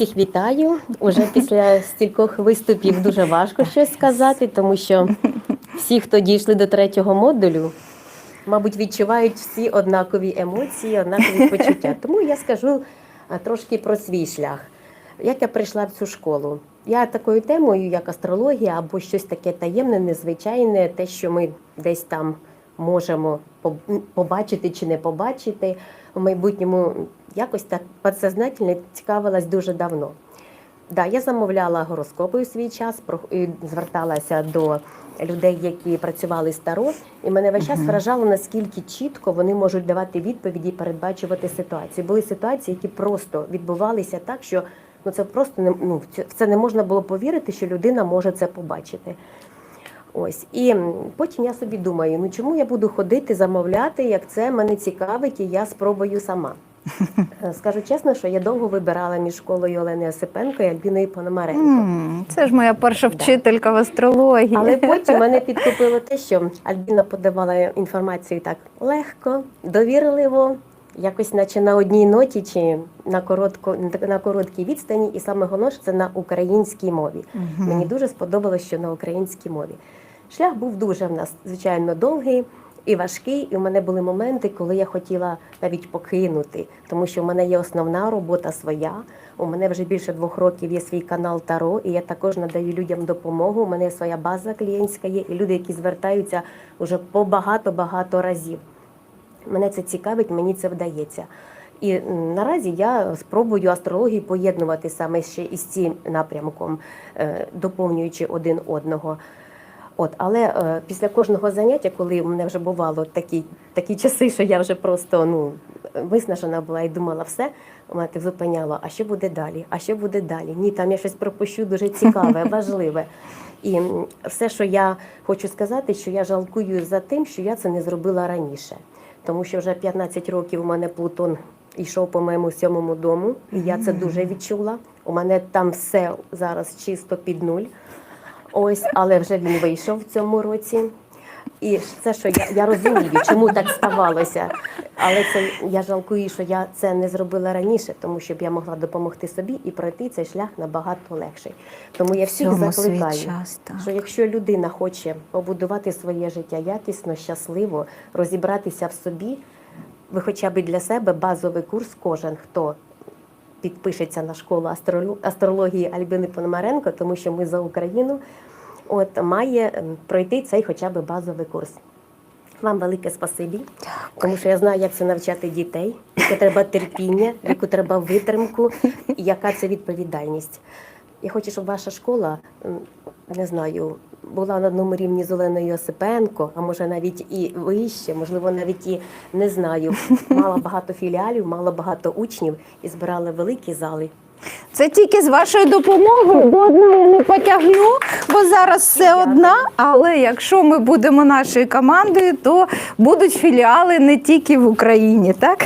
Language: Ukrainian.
Всіх вітаю. Уже після стількох виступів дуже важко щось сказати, тому що всі, хто дійшли до третього модулю, мабуть, відчувають всі однакові емоції, однакові почуття. Тому я скажу трошки про свій шлях. Як я прийшла в цю школу? Я такою темою, як астрологія або щось таке таємне, незвичайне, те, що ми десь там можемо побачити чи не побачити в майбутньому, якось так підсознательно цікавилась дуже давно. Да, я замовляла гороскопи у свій час, і зверталася до людей, які працювали з Таро, і мене весь час вражало, наскільки чітко вони можуть давати відповіді і передбачувати ситуації. Були ситуації, які просто відбувалися так, що ну це просто не ну в це не можна було повірити, що людина може це побачити. Ось і потім я собі думаю, ну чому я буду ходити, замовляти, як це мене цікавить, і я спробую сама. Е, Скажу чесно, що я довго вибирала між школою Олени Осипенко і Альбіною Пономаренко. М, Це ж моя перша Да. вчителька в астрології. Але потім мене підкупило те, що Альбіна подавала інформацію так легко, довірливо, якось наче на одній ноті чи на коротко на короткій відстані, і саме головне, що це на українській мові. Мгм. Мені дуже сподобалось, що на українській мові. Шлях був дуже в нас, звичайно, довгий і важкий. І в мене були моменти, коли я хотіла навіть покинути, тому що в мене є основна робота своя. У мене вже більше двох років є свій канал Таро, і я також надаю людям допомогу. У мене є своя база клієнтська є, і люди, які звертаються вже по багато-багато разів. Мене це цікавить, мені це вдається. І наразі я спробую астрологію поєднувати саме ще із цим напрямком, е, доповнюючи один одного. От, але е, після кожного заняття, коли у мене вже бувало такі, такі часи, що я вже просто ну, виснажена була і думала, все, так зупиняло, а що буде далі? А що буде далі? Ні, там я щось пропущу дуже цікаве, важливе. І все, що я хочу сказати, що я жалкую за тим, що я це не зробила раніше. Тому що вже 15 років у мене Плутон йшов по моєму сьомому дому, і я це дуже відчула. У мене там все зараз чисто під нуль. Ось, але вже він вийшов в цьому році. І це, що я, я розумію, чому так ставалося. Але це я жалкую, що я це не зробила раніше, тому щоб я могла допомогти собі і пройти цей шлях набагато легший. Тому я всіх закликаю, час, що якщо людина хоче побудувати своє життя якісно, щасливо, розібратися в собі, ви хоча б для себе базовий курс, кожен хто підпишеться на школу астрології Альбини Пономаренко, тому що ми за Україну, от має ем, пройти цей хоча б базовий курс. Вам велике спасибі, тому що я знаю, як це навчати дітей, яке треба терпіння, яку треба витримку, і яка це відповідальність. Я хочу, щоб ваша школа, не знаю, була на одному рівні з Оленою Осипенко, а може навіть і вище, можливо, навіть і не знаю. Мала багато філіалів, мала багато учнів і збирала великі зали. Це тільки з вашою допомогою, бо одна я не потягну, бо зараз все одна. Але якщо ми будемо нашою командою, то будуть філіали не тільки в Україні, так?